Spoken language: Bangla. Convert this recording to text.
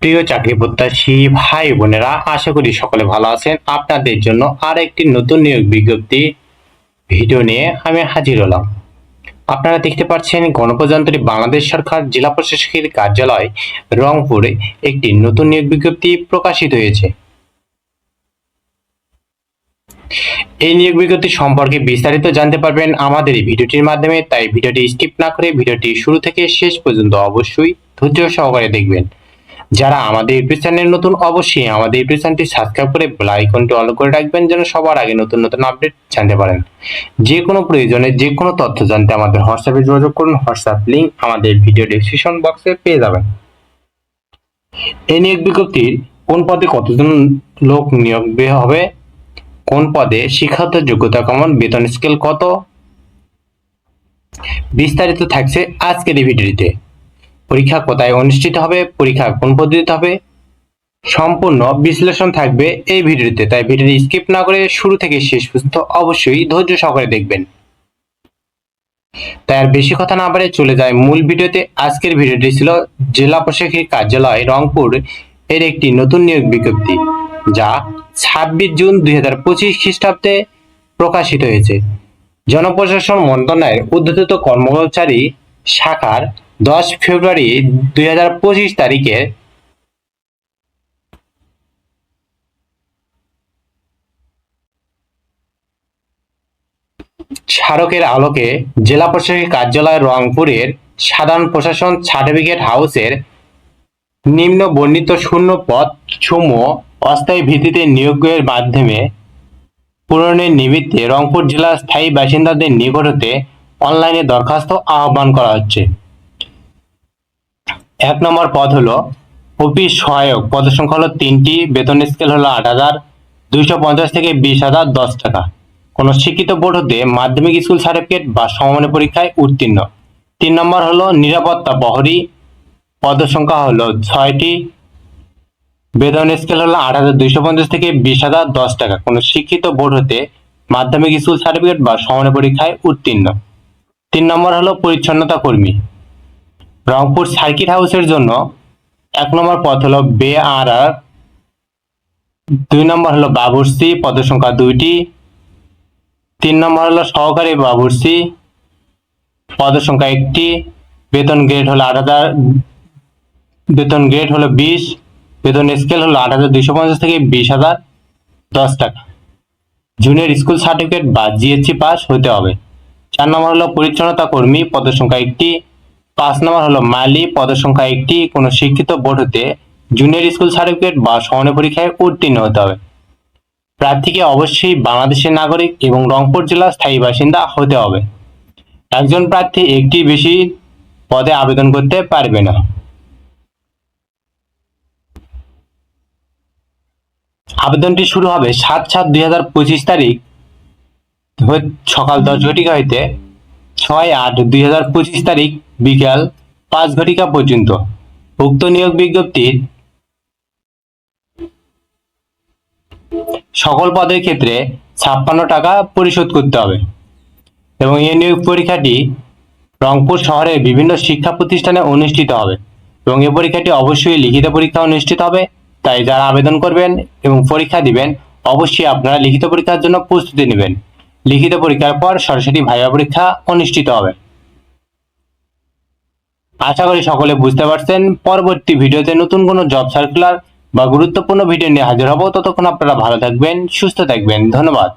প্রিয় চাকরি প্রত্যাশী ভাই বোনেরা, আশা করি সকলে ভালো আছেন। আপনাদের জন্য আর একটি নতুন নিয়োগ বিজ্ঞপ্তি ভিডিও নিয়ে আমি হাজির হলাম। আপনারা দেখতে পাচ্ছেন, গণপ্রজাতন্ত্রী বাংলাদেশ সরকার জেলা প্রশাসকের কার্যালয় রংপুরে একটি নতুন নিয়োগ বিজ্ঞপ্তি প্রকাশিত হয়েছে। এই নিয়োগ বিজ্ঞপ্তি সম্পর্কে বিস্তারিত জানতে পারবেন আমাদের এই ভিডিওটির মাধ্যমে, তাই ভিডিওটি স্কিপ না করে ভিডিওটি শুরু থেকে শেষ পর্যন্ত অবশ্যই ধৈর্য সহকারে দেখবেন। যারা আমাদের ইউটিউব চ্যানেল নতুন, অবশ্যই আমাদের ইউটিউব চ্যানেলটি সাবস্ক্রাইব করে বেল আইকনটি অন করে রাখবেন যেন সবার আগে নতুন নতুন আপডেট জানতে পারেন। যে কোনো প্রয়োজনে যে কোনো তথ্য জানতে আমাদের হোয়াটসঅ্যাপে যোগাযোগ করুন। হোয়াটসঅ্যাপ লিংক আমাদের ভিডিও ডেসক্রিপশন বক্সে পেয়ে যাবেন। এই নিয়োগ বিজ্ঞপ্তির কোন পদে কতজন লোক নিয়োগ হবে? কোন পদে শিক্ষাগত যোগ্যতা কেমন? বেতন স্কেল কত? বিস্তারিত থাকছে আজকের এই ভিডিওটিতে পরীক্ষা কোথায় অনুষ্ঠিত হবে, পরীক্ষা কোন পদ্ধতিতে হবে, সম্পূর্ণ বিশ্লেষণ থাকবে এই ভিডিওতে, তাই ভিডিওটি স্কিপ না করে শুরু থেকে শেষ পর্যন্ত অবশ্যই ধৈর্য সহকারে দেখবেন। তাই আর বেশি কথা না বাড়ে চলে যায় মূল ভিডিওতে। আজকের ভিডিওটি ছিল জেলা প্রশাসকের কার্যালয় রংপুর এর একটি নতুন নিয়োগ বিজ্ঞপ্তি, যা ছাব্বিশ জুন দুই হাজার পঁচিশ খ্রিস্টাব্দে প্রকাশিত হয়েছে। জনপ্রশাসন মন্ত্রণালয়ের উদ্ধৃত কর্মচারী শাখার দশ ফেব্রুয়ারি দুই হাজার পঁচিশ তারিখে স্মারকের আলোকে জেলা প্রশাসকের কার্যালয় রংপুরের সাধারণ প্রশাসন সার্টিফিকেট হাউসের নিম্ন বর্ণিত শূন্য পদ সমূহ অস্থায়ী ভিত্তিতে নিয়োগের মাধ্যমে পূরণের নিমিত্তে রংপুর জেলার স্থায়ী বাসিন্দাদের নিকট হতে অনলাইনে দরখাস্ত আহ্বান করা হচ্ছে। এক নম্বর পদ হলো অফিস সহায়ক। পদের সংখ্যা হলো তিনটি, বেতন স্কেল হলো আট হাজার দুইশো পঞ্চাশ থেকে বিশ হাজার দশ টাকা। কোনো শিক্ষিত বোর্ড হতে মাধ্যমিক স্কুল সার্টিফিকেট বা সমমানের পরীক্ষায় উত্তীর্ণ। তিন নম্বর হলো নিরাপত্তা প্রহরী। পদের সংখ্যা হলো ছয়টি, বেতন স্কেল হলো আট হাজার দুইশো পঞ্চাশ থেকে বিশ হাজার দশ টাকা। কোনো শিক্ষিত বোর্ড হতে মাধ্যমিক স্কুল সার্টিফিকেট বা সমানের পরীক্ষায় উত্তীর্ণ। তিন নম্বর হলো পরিচ্ছন্নতা কর্মী। রংপুর সার্কিট হাউসের জন্য এক নম্বর পদ হলো বে আর আর দুই নম্বর হলো বাবুর্সি পদের সংখ্যা দুইটি, তিন নম্বর হলো সহকারী বাবুর্সি পদের সংখ্যা একটি, বেতন গ্রেড হলো আট হাজার, বেতন গ্রেড হলো বিশ, বেতন স্কেল হলো আট হাজার দুইশো পঞ্চাশ থেকে বিশ হাজার দশ টাকা। জুনিয়র স্কুল সার্টিফিকেট বা জিএসসি পাস হতে হবে। চার নম্বর হলো পরিচ্ছন্নতা কর্মী পদের সংখ্যা একটি পাঁচ নম্বর হলো মালি পদের সংখ্যা একটি, কোনো শিক্ষিত বোর্ড হতে জুনিয়র স্কুল সার্টিফিকেট বা সমানের পরীক্ষায় উত্তীর্ণ হতে হবে। প্রার্থীকে অবশ্যই বাংলাদেশের নাগরিক এবং রংপুর জেলার স্থায়ী বাসিন্দা হতে হবে। একজন প্রার্থী একটি বেশি পদে আবেদন করতে পারবে না। আবেদনটি শুরু হবে সাত সাত দুই হাজার পঁচিশ তারিখ সকাল দশ ঘটিকা হইতে ছয় আট দুই হাজার পঁচিশ তারিখ বিকাল পাঁচ ঘটিকা পর্যন্ত। উক্ত নিয়োগ বিজ্ঞপ্তির সকল পদের ক্ষেত্রে ছাপ্পান্ন টাকা পরিশোধ করতে হবে এবং এই নিয়োগ পরীক্ষাটি রংপুর শহরের বিভিন্ন শিক্ষা প্রতিষ্ঠানে অনুষ্ঠিত হবে এবং এই পরীক্ষাটি অবশ্যই লিখিত পরীক্ষা অনুষ্ঠিত হবে, তাই যারা আবেদন করবেন এবং পরীক্ষা দিবেন, অবশ্যই আপনারা লিখিত পরীক্ষার জন্য প্রস্তুতি নেবেন। লিখিত পরীক্ষার পর সরাসরি ভাইবা পরীক্ষা অনুষ্ঠিত হবে। আশা করি সকলে বুঝতে পারছেন। পরবর্তী ভিডিওতে নতুন কোনো জব সার্কুলার বা গুরুত্বপূর্ণ ভিডিও নিয়ে হাজির হব। ততক্ষণ আপনারা ভালো থাকবেন, সুস্থ থাকবেন। ধন্যবাদ।